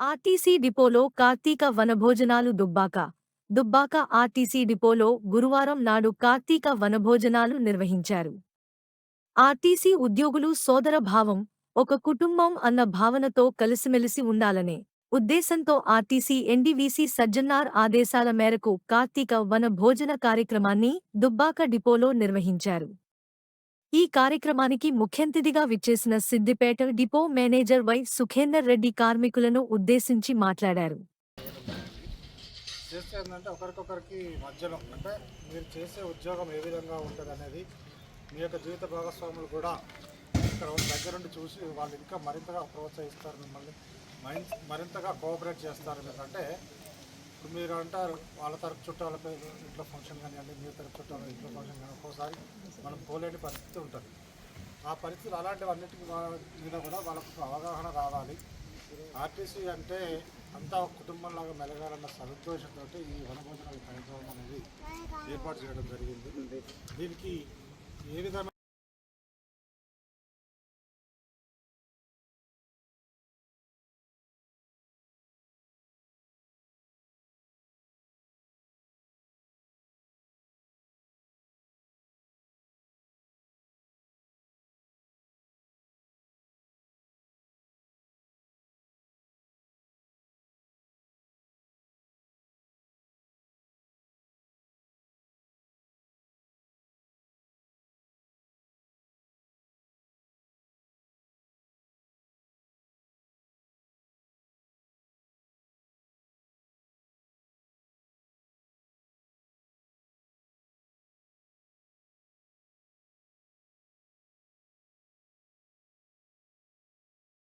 RTC డిపోలో కార్తీక వనభోజనాలు దుబ్బాక. దుబ్బాక ఆర్టీసీ డిపోలో గురువారం నాడు కార్తీక వనభోజనాలు నిర్వహించారు. ఆర్టీసీ ఉద్యోగులు సోదర భావం ఒక కుటుంబం అన్న భావనతో కలిసిమెలిసి ఉండాలనే ఉద్దేశంతో ఆర్టీసీ ఎన్డీవీసీ సజ్జన్నార్ ఆదేశాల మేరకు కార్తీక వన భోజన కార్యక్రమాన్ని దుబ్బాక డిపోలో నిర్వహించారు. ఈ కార్యక్రమానికి ముఖ్యంతిథిగా విచ్చేసిన Siddipet depot manager Y Sukhender Reddy కార్మికులను ఉద్దేశించి మాట్లాడారు. చేస్తే ఏంటంటే ఒకరికొకరికి మధ్యలో అంటే మీరు చేసే ఉద్యోగం ఏ విధంగా ఉంటుంది అనేది మీ యొక్క జీవిత భాగస్వాములు కూడా ఇక్కడ దగ్గరుండి చూసి వాళ్ళు ఇంకా మరింతగా ప్రోత్సహిస్తారు మిమ్మల్ని మరింతగా కోఆపరేట్ చేస్తారు. ఎందుకంటే ఇప్పుడు మీరు అంటారు వాళ్ళ తరపు చుట్టాలపై ఇంట్లో ఫంక్షన్ కానివ్వండి మీ తరపు చుట్టాల ఇంట్లో ఫంక్షన్ కానీ ఒక్కోసారి మనం పోలేని పరిస్థితి ఉంటుంది. ఆ పరిస్థితులు అలాంటివన్నిటికీ మీద కూడా వాళ్ళకు అవగాహన రావాలి. ఆర్టీసీ అంటే అంతా ఒక కుటుంబంలాగా మెలగాలన్న సదుద్దేశంతో ఈ వనభోజనాల కార్యక్రమం అనేది ఏర్పాటు చేయడం జరిగింది. దీనికి ఏ విధమైన